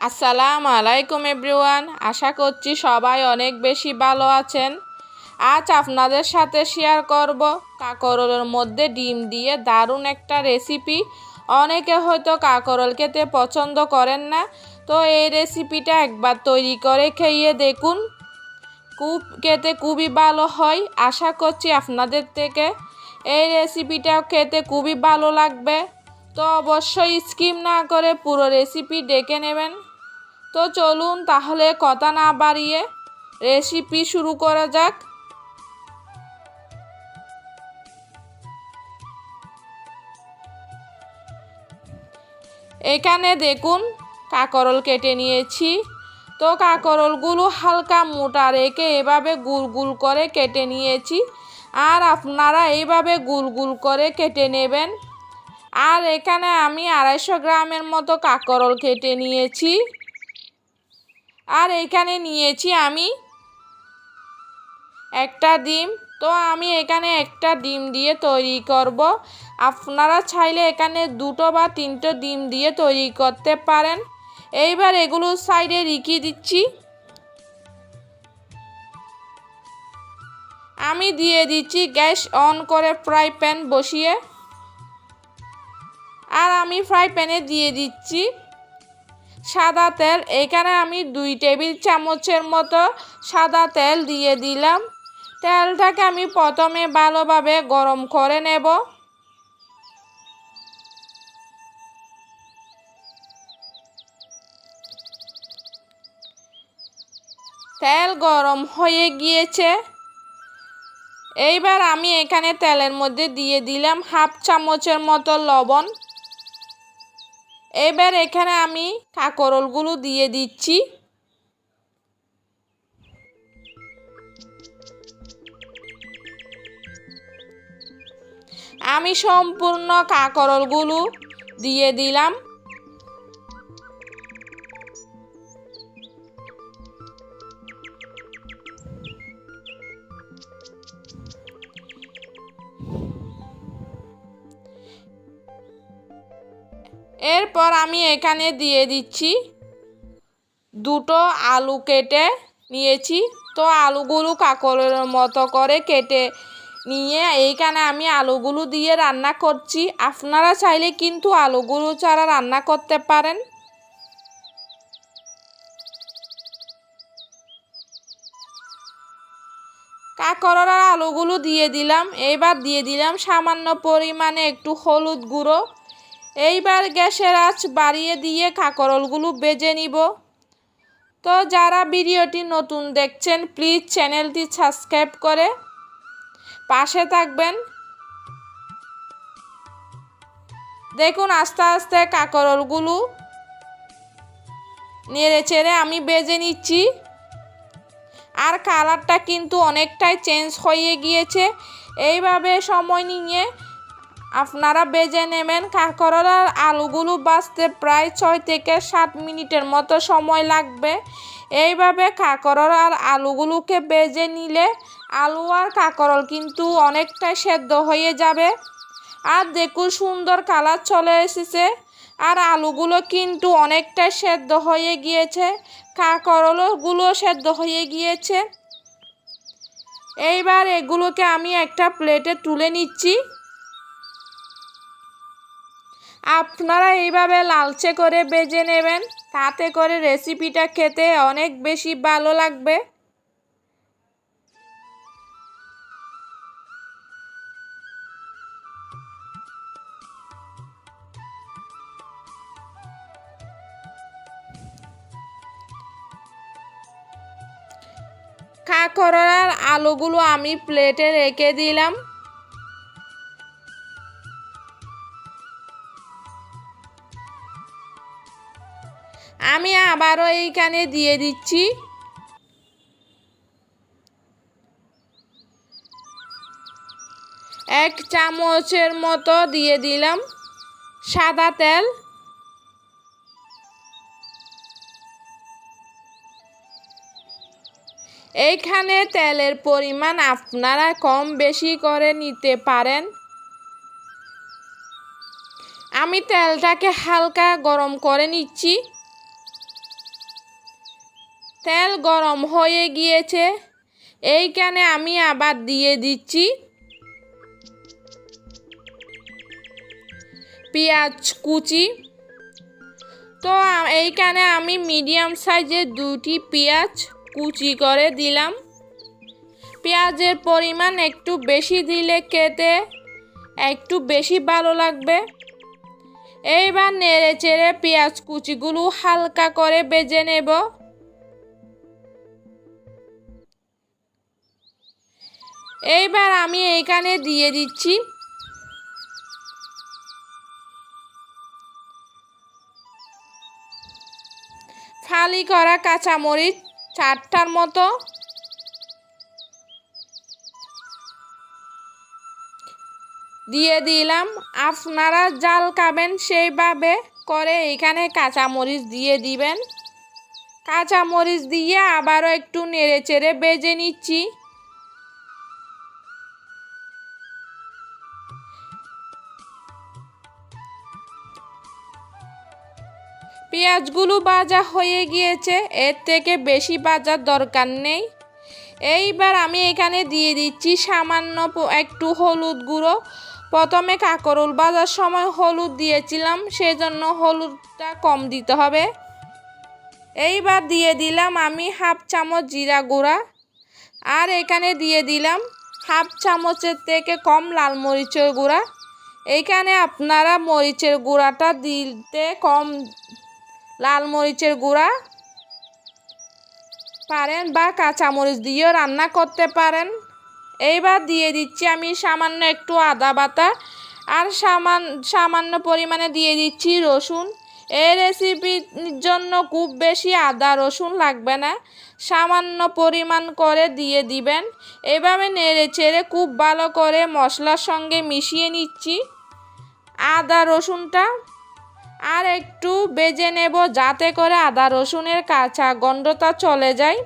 আসসালামু আলাইকুম এভরিওয়ান, আশা করছি সবাই অনেক বেশি ভালো আছেন। আজ আপনাদের সাথে শেয়ার করব কাকরলের মধ্যে ডিম দিয়ে দারুণ একটা রেসিপি অনেকে হয়তো কাকরল খেতে পছন্দ করেন না, তো এই রেসিপিটা একবার তৈরি করে খেয়ে দেখুন। খুব খেতে খুবই ভালো হয়, আশা করছি আপনাদের থেকে। এই রেসিপিটা খেতে খুবই ভালো লাগবে। তো অবশ্যই স্কিম না করে পুরো রেসিপি ডেকে নেবেন। তো চলুন তাহলে কথা না বাড়িয়ে রেসিপি শুরু করা যাক। এখানে দেখুন, কাকরল কেটে নিয়েছি। তো কাকরলগুলো হালকা মোটা রেখে এভাবে গুল গুল করে কেটে নিয়েছি। আর আপনারা এইভাবে গুল গুল করে কেটে নেবেন। আর এখানে আমি আড়াইশো গ্রামের মতো কাকরল কেটে নিয়েছি। আর এখানে নিয়েছি আমি একটা ডিম। তো আমি এখানে একটা ডিম দিয়ে তৈরি করব। আপনারা চাইলে এখানে দুটো বা তিনটে ডিম দিয়ে তৈরি করতে পারেন। এইবার এগুলো সাইডে রেখে দিচ্ছি। আমি দিয়ে দিচ্ছি গ্যাস অন করে ফ্রাই প্যান বসিয়ে। আর আমি ফ্রাই প্যানে দিয়ে দিচ্ছি। সাদা তেল। এখানে আমি দুই টেবিল চামচের মতো সাদা তেল দিয়ে দিলাম। তেলটাকে আমি প্রথমে ভালোভাবে গরম করে নেব। তেল গরম হয়ে গিয়েছে। এইবার আমি এখানে তেলের মধ্যে দিয়ে দিলাম হাফ চামচের মতো লবণ। এবার এখানে আমি কাকরলগুলো দিয়ে দিচ্ছি। আমি সম্পূর্ণ কাকরলগুলো দিয়ে দিলাম। এরপর আমি এখানে দিয়ে দিচ্ছি দুটো আলু কেটে নিয়েছি। তো আলুগুলো কাকরের মতো করে কেটে নিয়ে এইখানে আমি আলুগুলো দিয়ে রান্না করছি। আপনারা চাইলে কিন্তু আলুগুলো ছাড়া রান্না করতে পারেন। কাকরের আলুগুলো দিয়ে দিলাম। এইবার দিয়ে দিলাম সামান্য পরিমাণে একটু হলুদ গুঁড়ো। এইবার গ্যাসের আঁচ বাড়িয়ে দিয়ে কাকরলগুলো বেজে নিব। তো যারা ভিডিওটি নতুন দেখছেন, প্লিজ চ্যানেলটি সাবস্ক্রাইব করে পাশে থাকবেন। দেখুন, আস্তে আস্তে কাকরলগুলো নেড়ে চেড়ে আমি বেজে নিচ্ছি। আর কালারটা কিন্তু অনেকটাই চেঞ্জ হয়ে গিয়েছে। এইভাবে সময় নিয়ে আপনারা বেজে নেবেন কাঁকরলার আলুগুলো বাঁচতে প্রায় ছয় থেকে সাত মিনিটের মতো সময় লাগবে। এইভাবে কাঁকরলার আলুগুলোকে বেজে নিলে আলু আর কাঁকরল কিন্তু অনেকটাই সেদ্ধ হয়ে যাবে। আর দেখুন সুন্দর কালার চলে এসেছে। আর আলুগুলো কিন্তু অনেকটাই সেদ্ধ হয়ে গিয়েছে। কাঁকরলগুলো সেদ্ধ হয়ে গিয়েছে। এইবার এগুলোকে আমি একটা প্লেটে তুলে নিচ্ছি। আপনারা এইভাবে লালচে করে বেজে নেবেন, তাতে করে রেসিপিটা খেতে অনেক বেশি ভালো লাগবে। কাঁকড়ার আলুগুলো আমি প্লেটে রেখে দিলাম। আবারও এইখানে দিয়ে দিচ্ছি। এক চামচের মতো দিয়ে দিলাম সাদা তেল। এইখানে তেলের পরিমাণ আপনারা কম বেশি করে নিতে পারেন। আমি তেলটাকে হালকা গরম করে নিচ্ছি। তেল গরম হয়ে গিয়েছে। এইখানে আমি আবার দিয়ে দিচ্ছি পেঁয়াজ কুচি। তো এইখানে আমি মিডিয়াম সাইজের দুটি পেঁয়াজ কুচি করে দিলাম। পেঁয়াজের পরিমাণ একটু বেশি দিলে খেতে একটু বেশি ভালো লাগবে। এইবার নেড়ে চেড়ে পেঁয়াজ কুচিগুলো হালকা করে বেজে নেব। এইবার আমি এইখানে দিয়ে দিচ্ছি। ফালি করা কাঁচামরিচ চারটার মতো। দিয়ে দিলাম। আপনারা জাল খাবেন সেইভাবে করে এখানে কাঁচামরিচ দিয়ে দিবেন। কাঁচামরিচ দিয়ে আবারও একটু নেড়ে চেড়ে বেজে নিচ্ছি। পেঁয়াজগুলো ভাজা হয়ে গিয়েছে, এর থেকে বেশি ভাজার দরকার নেই। এইবার আমি এখানে দিয়ে দিচ্ছি সামান্য একটু হলুদ গুঁড়ো। প্রথমে কাকরুল বাজার সময় হলুদ দিয়েছিলাম, সেজন্য হলুদটা কম দিতে হবে। এইবার দিয়ে দিলাম আমি হাফ চামচ জিরা গুঁড়া। আর এখানে দিয়ে দিলাম হাফ চামচের থেকে কম লাল মরিচের গুঁড়া। এইখানে আপনারা মরিচের গুঁড়াটা দিতে কম লাল মরিচের গুঁড়া। পারেন বা কাঁচামরিচ দিয়েও রান্না করতে পারেন। এইবার দিয়ে দিচ্ছি আমি সামান্য একটু আদা বাটা আর সামান, সামান্য পরিমাণে দিয়ে দিচ্ছি রসুন। এই রেসিপির জন্য খুব বেশি আদা রসুন লাগবে না। সামান্য পরিমাণ করে দিয়ে দিবেন। এভাবে নেড়ে চেড়ে খুব ভালো করে মশলার সঙ্গে মিশিয়ে নিচ্ছি। আদা রসুনটা আর একটু বেজে নেব যাতে করে আদা রসুনের কাঁচা গন্ধটা চলে যায়।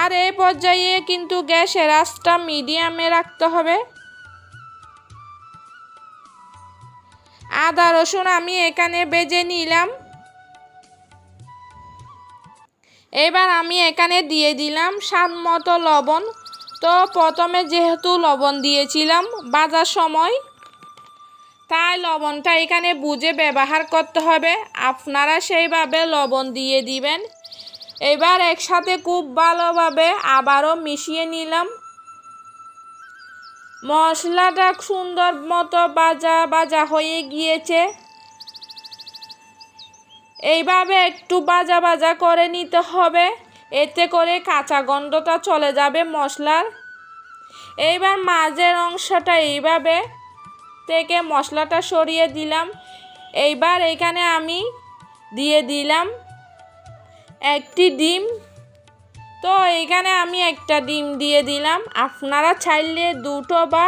আর এই পর্যায়ে কিন্তু গ্যাসের আঁচটা মিডিয়ামে রাখতে হবে। আদা রসুন আমি এখানে বেজে নিলাম। এবার আমি এখানে দিয়ে দিলাম স্বাদ মতো লবণ। তো প্রথমে যেহেতু লবণ দিয়েছিলাম বাজার সময় তাই লবণটা এখানে বুঝে ব্যবহার করতে হবে। আপনারা সেইভাবে লবণ দিয়ে দিবেন। এবার একসাথে খুব ভালোভাবে আবারও মিশিয়ে নিলাম। মশলাটা সুন্দর মতো বাজা বাজা হয়ে গিয়েছে। এইভাবে একটু বাজা বাজা করে নিতে হবে। এতে করে কাঁচা গন্ধটা চলে যাবে মশলার। এইবার মাঝের অংশটা এইভাবে থেকে মশলাটা সরিয়ে দিলাম। এইবার এখানে আমি দিয়ে দিলাম একটি ডিম। তো এখানে আমি একটা ডিম দিয়ে দিলাম। আপনারা চাইলে দুটো বা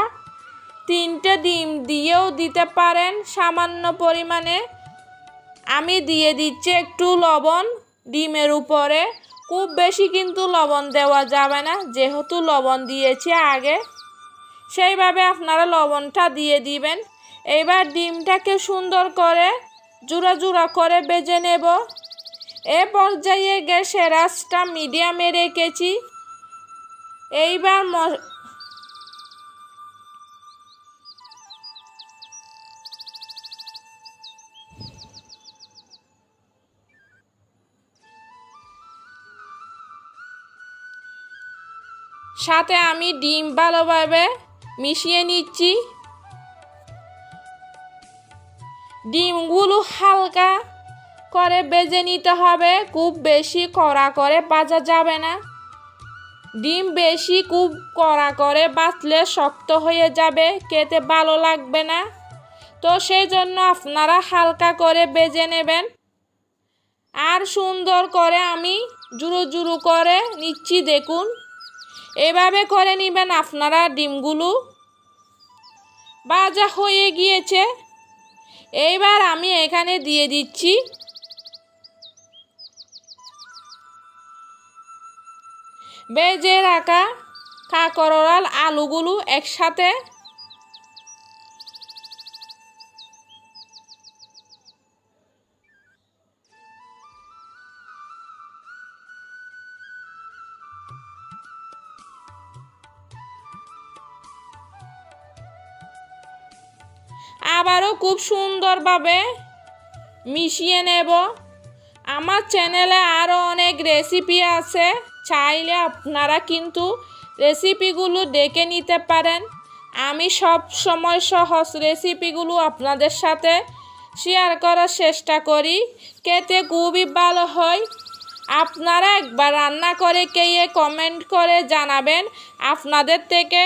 তিনটে ডিম দিয়েও দিতে পারেন সামান্য পরিমাণে। আমি দিয়ে দিচ্ছি একটু লবণ ডিমের উপরে। খুব বেশি কিন্তু লবণ দেওয়া যাবে না। যেহেতু লবণ দিয়েছি আগে। সেইভাবে আপনারা লবণটা দিয়ে দিবেন। এবার ডিমটাকে সুন্দর করে জুড়া জুড়া করে বেজে নেব। এ পর্যায়ে গ্যাসের আঁচটা মিডিয়ামে রেখেছি। এইবার সাথে আমি ডিম ভালোভাবে মিশিয়ে নিচ্ছি। ডিমগুলো হালকা করে বেজে নিতে হবে, খুব বেশি কড়া করে বাজা যাবে না। ডিম বেশি খুব কড়া করে বাঁচলে শক্ত হয়ে যাবে, খেতে ভালো লাগবে না। তো সেই জন্য আপনারা হালকা করে বেজে নেবেন। আর সুন্দর করে আমি জুরু জুরু করে নিচ্ছি, দেখুন। এভাবে করে নেবেন আপনারা ডিমগুলো? বাজা হয়ে গিয়েছে। এইবার আমি এখানে দিয়ে দিচ্ছি। বেজে রাখা কাঁকরোল আলুগুলো একসাথে। আবারও খুব সুন্দরভাবে মিশিয়ে নেব। আমার চ্যানেলে আরও অনেক রেসিপি আছে, চাইলে আপনারা কিন্তু রেসিপিগুলো দেখে নিতে পারেন। আমি সব সময় সহজ রেসিপিগুলো আপনাদের সাথে শেয়ার করার চেষ্টা করি। খেতে খুবই ভালো হয়। আপনারা একবার রান্না করে কেয়ে কমেন্ট করে জানাবেন আপনাদের থেকে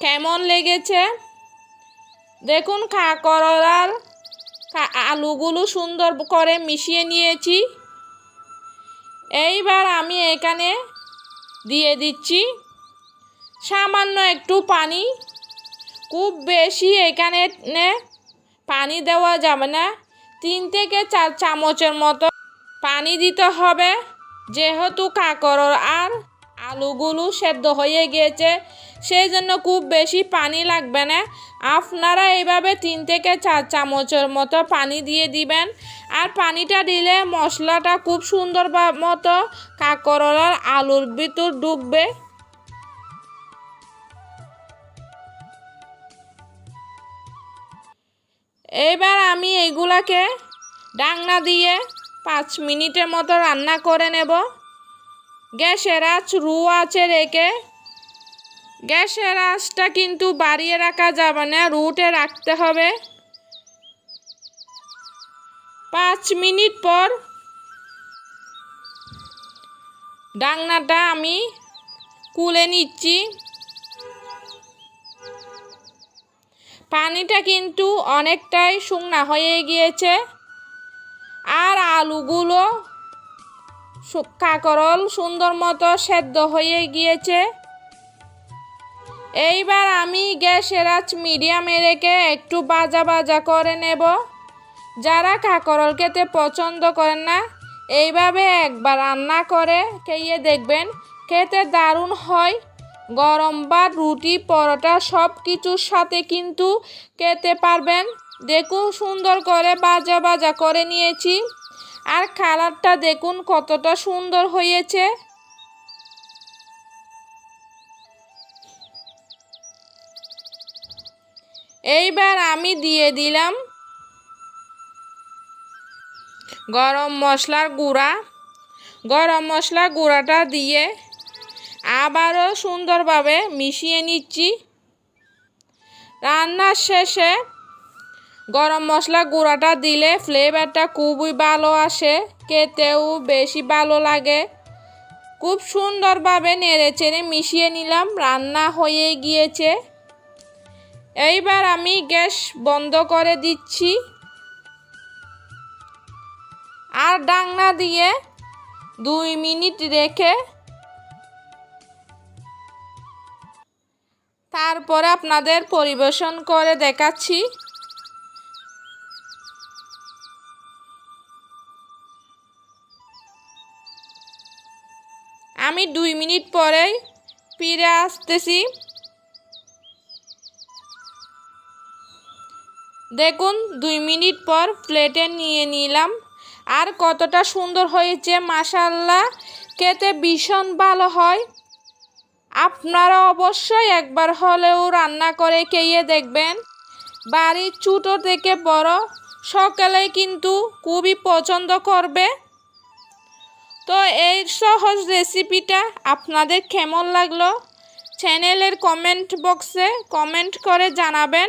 কেমন লেগেছে। দেখুন করলার আলুগুলো সুন্দর করে মিশিয়ে নিয়েছি। এইবার আমি এখানে দিয়ে দিচ্ছি সামান্য একটু পানি। খুব বেশি এখানে পানি দেওয়া যাবে না। তিন থেকে চার চামচের মতো পানি দিতে হবে। যেহেতু কাঁকড় আর আলুগুলো সেদ্ধ হয়ে গিয়েছে সেই জন্য খুব বেশি পানি লাগবে না। আপনারা এইভাবে তিন থেকে চার চামচের মতো পানি দিয়ে দিবেন। আর পানিটা দিলে মশলাটা খুব সুন্দর মতো কাঁকড়ার আলুর ভিতর ডুববে। এইবার আমি এইগুলাকে ডাংনা দিয়ে পাঁচ মিনিটের মতো রান্না করে নেব। গ্যাসের আঁচ রু আছে রেখে গ্যাসের আঁচটা কিন্তু বাড়িয়ে রাখা যাবে না, রুটে রাখতে হবে। পাঁচ মিনিট পর ডাংনাটা আমি কুলে নিচ্ছি। পানিটা কিন্তু অনেকটাই শুকনা হয়ে গিয়েছে। আর আলুগুলো কাকরল সুন্দর মতো সেদ্ধ হয়ে গিয়েছে। এইবার আমি গ্যাসের আঁচ মিডিয়ামে রেখে একটু বাজা বাজা করে নেব। যারা কাকরল খেতে পছন্দ করেন না, এইভাবে একবার রান্না করে খেয়ে দেখবেন খেতে দারুণ হয়। গরম বা রুটি, পরোটা সব কিছুর সাথে কিন্তু খেতে পারবেন। দেখুন সুন্দর করে বাজা বাজা করে নিয়েছি। আর কালারটা দেখুন কতটা সুন্দর হয়েছে। এইবার আমি দিয়ে দিলাম গরম মশলার গুঁড়া। গরম মশলা গুঁড়াটা দিয়ে আবারও সুন্দরভাবে মিশিয়ে নিচ্ছি। রান্নার শেষে গরম মশলা গুঁড়াটা দিলে ফ্লেভারটা খুবই ভালো আসে, খেতেও বেশি ভালো লাগে। খুব সুন্দরভাবে নেড়ে চেড়ে মিশিয়ে নিলাম, রান্না হয়ে গিয়েছে। এইবার আমি গ্যাস বন্ধ করে দিচ্ছি। আর ডাংনা দিয়ে দুই মিনিট রেখে তারপরে আপনাদের পরিবেশন করে দেখাচ্ছি। আমি দুই মিনিট পরেই ফিরে আসতেছি। দেখুন, দুই মিনিট পর প্লেটে নিয়ে নিলাম। আর কতটা সুন্দর হয়েছে মাসাল্লাহ খেতে ভীষণ ভালো হয়। আপনারা অবশ্যই একবার হলেও রান্না করে খেয়ে দেখবেন। বাড়ির ছোটো থেকে বড় সকালে কিন্তু খুবই পছন্দ করবে। তো এই সহজ রেসিপিটা আপনাদের কেমন লাগল? চ্যানেলের কমেন্ট বক্সে কমেন্ট করে জানাবেন।